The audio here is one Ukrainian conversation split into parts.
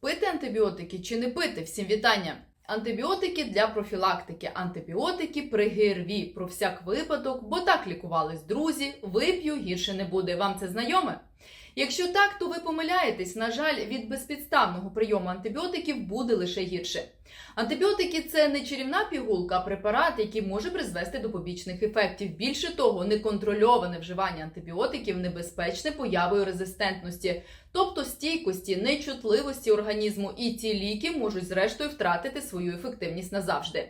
Пити антибіотики чи не пити? Всім вітання! Антибіотики для профілактики, антибіотики при ГРВІ. Про всяк випадок, бо так лікувались друзі. Вип'ю гірше не буде. Вам це знайоме? Якщо так, то ви помиляєтесь. На жаль, від безпідставного прийому антибіотиків буде лише гірше. Антибіотики це не чарівна пігулка, а препарат, який може призвести до побічних ефектів. Більше того, неконтрольоване вживання антибіотиків небезпечне появою резистентності, тобто стійкості, нечутливості організму, і ці ліки можуть зрештою втратити свою ефективність назавжди.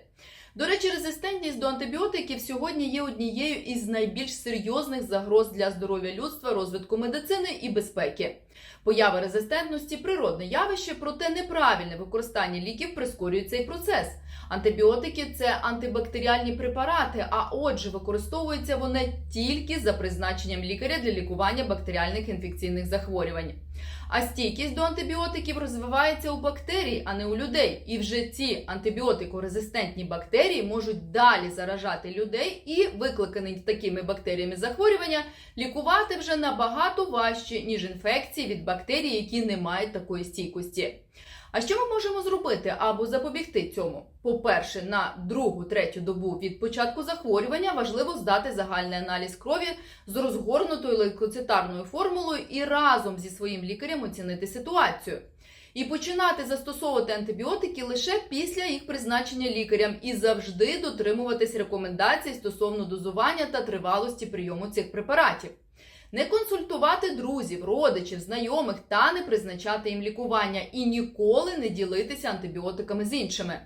До речі, резистентність до антибіотиків сьогодні є однією із найбільш серйозних загроз для здоров'я людства, розвитку медицини і безпеки. Поява резистентності природне явище, проте неправильне використання ліків прискорює цей процес. Антибіотики це антибактеріальні препарати, а отже, використовуються вони тільки за призначенням лікаря для лікування бактеріальних інфекційних захворювань. А стійкість до антибіотиків розвивається у бактерій, а не у людей. І вже ці антибіотикорезистентні бактерії можуть далі заражати людей і викликані такими бактеріями захворювання лікувати вже набагато важче, ніж інфекції від бактерій, які не мають такої стійкості. А що ми можемо зробити або запобігти цьому? По-перше, на другу-третю добу від початку захворювання важливо здати загальний аналіз крові з розгорнутою лейкоцитарною формулою і разом зі своїм лікарем оцінити ситуацію. І починати застосовувати антибіотики лише після їх призначення лікарям і завжди дотримуватись рекомендацій стосовно дозування та тривалості прийому цих препаратів. Не консультувати друзів, родичів, знайомих та не призначати їм лікування і ніколи не ділитися антибіотиками з іншими.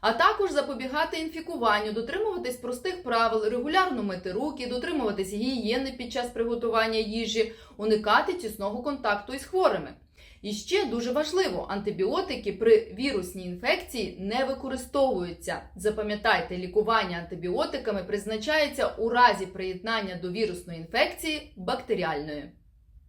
А також запобігати інфікуванню, дотримуватись простих правил, регулярно мити руки, дотримуватись гігієни під час приготування їжі, уникати тісного контакту із хворими. І ще дуже важливо, антибіотики при вірусній інфекції не використовуються. Запам'ятайте, лікування антибіотиками призначається у разі приєднання до вірусної інфекції бактеріальної.